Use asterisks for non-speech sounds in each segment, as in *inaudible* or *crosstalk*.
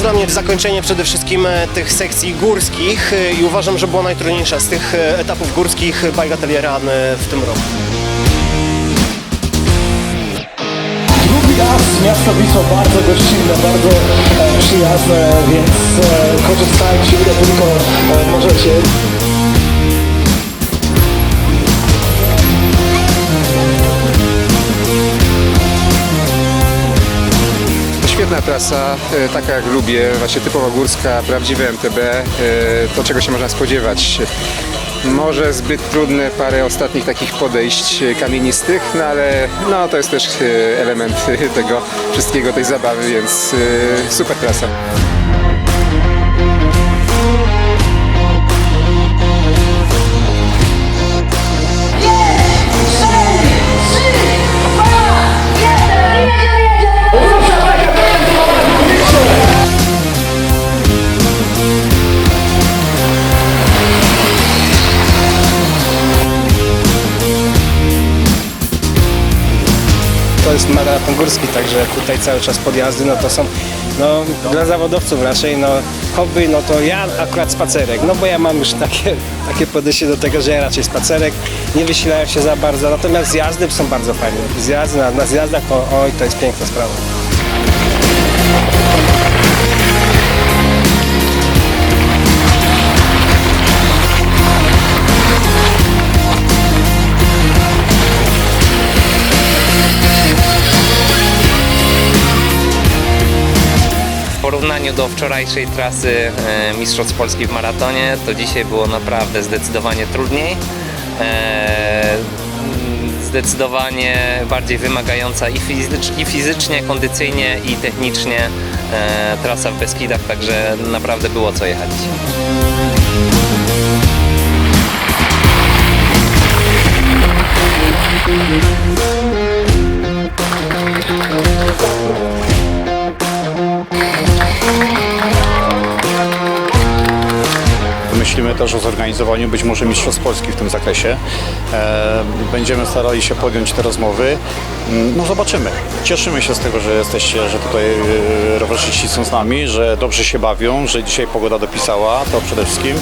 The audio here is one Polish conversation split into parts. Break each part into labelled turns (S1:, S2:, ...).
S1: zakończenie, zakończenie przede wszystkim e, tych sekcji górskich e, i uważam, że była najtrudniejsza z tych e, etapów górskich Bike Atelier Run e, w tym roku.
S2: Drugi raz miasto Wisła bardzo gościnne, bardzo przyjazne, więc korzystajcie ile tylko możecie.
S3: Świetna trasa, e, taka jak lubię, właśnie typowo górska, prawdziwe MTB, e, to czego się można spodziewać. Może zbyt trudne parę ostatnich takich podejść e, kamienistych, no ale no, to jest też element *laughs* tego wszystkiego, tej zabawy, więc super trasa.
S1: To jest maraton górski, także tutaj cały czas podjazdy, no to są no, dla zawodowców raczej, no hobby, no to ja akurat spacerek, no bo ja mam już takie, takie podejście do tego, że ja raczej spacerek, nie wysilałem się za bardzo, natomiast zjazdy są bardzo fajne. Zjazdy na, na zjazdach, o, oj, to jest piękna sprawa.
S4: Porównaniu do wczorajszej trasy e, Mistrzostw Polski w maratonie, to dzisiaj było naprawdę zdecydowanie trudniej. E, mm, Zdecydowanie bardziej wymagająca i, fizycz, i fizycznie, kondycyjnie i technicznie e, trasa w Beskidach, także naprawdę było co jechać
S5: Myślimy też o zorganizowaniu być może Mistrzostw Polski w tym zakresie. E, Będziemy starali się podjąć te rozmowy. Mm, No zobaczymy. Cieszymy się z tego, że jesteście, że tutaj e, rowerzyści są z nami, że dobrze się bawią, że dzisiaj pogoda dopisała, to przede wszystkim.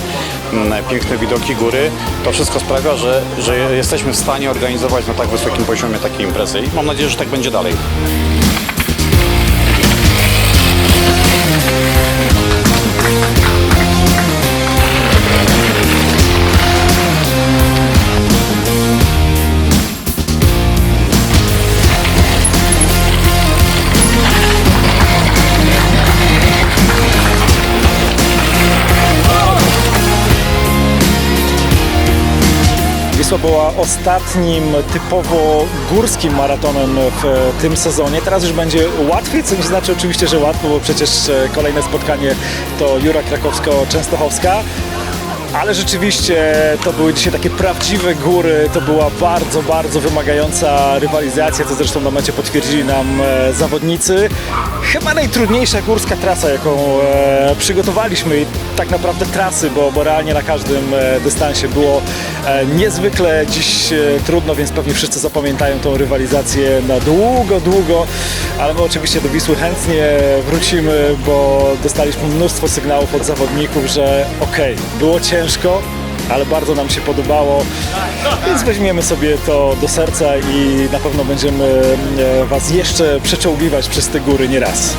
S5: Mm, Piękne widoki góry. To wszystko sprawia, że, że jesteśmy w stanie organizować na tak wysokim poziomie takie imprezy i mam nadzieję, że tak będzie dalej.
S2: Wisła była ostatnim typowo górskim maratonem w tym sezonie. Teraz już będzie łatwiej, co nie znaczy oczywiście, że łatwo, bo przecież e, kolejne spotkanie to Jura Krakowsko-Częstochowska. Ale rzeczywiście to były dzisiaj takie prawdziwe góry, to była bardzo, bardzo wymagająca rywalizacja, co zresztą na mecie potwierdzili nam e, zawodnicy. Chyba najtrudniejsza górska trasa, jaką e, przygotowaliśmy tak naprawdę trasy, bo, bo realnie na każdym e, dystansie było e, niezwykle dziś e, trudno, więc pewnie wszyscy zapamiętają tą rywalizację na długo, długo, ale my oczywiście do Wisły chętnie wrócimy, bo dostaliśmy mnóstwo sygnałów od zawodników, że okej, było ciężko, ale bardzo nam się podobało, więc weźmiemy sobie to do serca i na pewno będziemy Was jeszcze przeczołgiwać przez te góry nieraz.